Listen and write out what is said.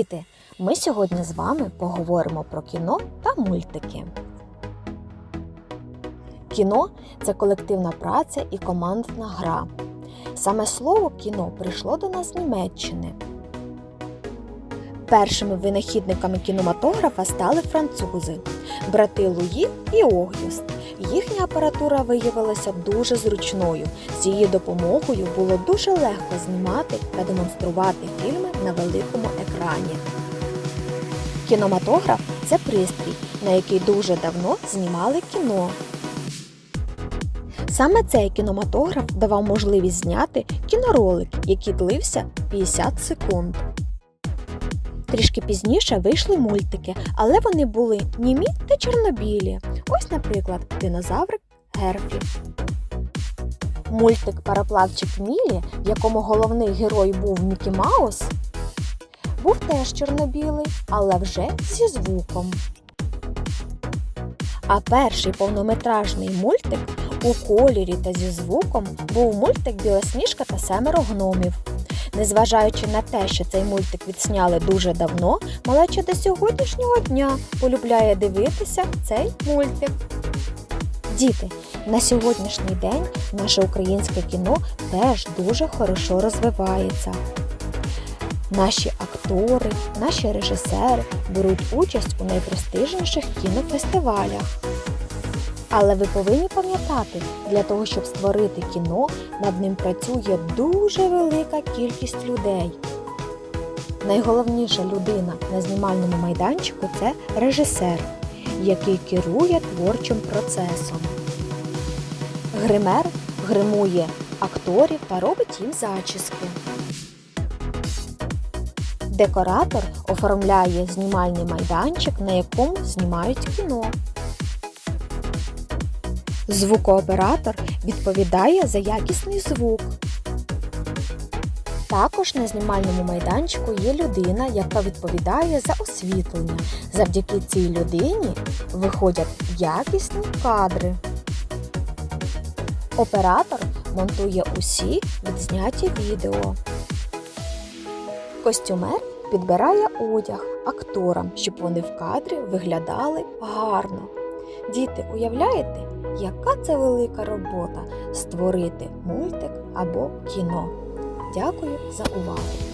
Діти, ми сьогодні з вами поговоримо про кіно та мультики. Кіно це колективна праця і командна гра. Саме слово кіно прийшло до нас з Німеччини. Першими винахідниками кінематографа стали французи брати Луї і Огюст. Їхня апаратура виявилася дуже зручною. З її допомогою було дуже легко знімати та демонструвати фільми на великому екрані. Кінематограф це пристрій, на який дуже давно знімали кіно. Саме цей кінематограф давав можливість зняти кіноролик, який длився 50 секунд. Трішки пізніше вийшли мультики, але вони були німі та чорнобілі. Ось, наприклад, динозаврик Герфі. Мультик Параплавчик Мілі, в якому головний герой був Мікі Маус, був теж чорнобілий, але вже зі звуком. А перший повнометражний мультик у кольорі та зі звуком був мультик Білосніжка та семеро гномів. Незважаючи на те, що цей мультик відсняли дуже давно, малеча до сьогоднішнього дня полюбляє дивитися цей мультик. Діти, на сьогоднішній день наше українське кіно теж дуже хорошо розвивається. Наші актори, наші режисери беруть участь у найпрестижніших кінофестивалях. Але ви повинні пам'ятати, для того, щоб створити кіно, над ним працює дуже велика кількість людей. Найголовніша людина на знімальному майданчику це режисер, який керує творчим процесом. Гример гримує акторів та робить їм зачіски. Декоратор оформляє знімальний майданчик, на якому знімають кіно. Звукооператор відповідає за якісний звук. Також на знімальному майданчику є людина, яка відповідає за освітлення. Завдяки цій людині виходять якісні кадри. Оператор монтує усі відзняті відео. Костюмер підбирає одяг акторам, щоб вони в кадрі виглядали гарно. Діти, уявляєте, яка це велика робота створити мультик або кіно? Дякую за увагу!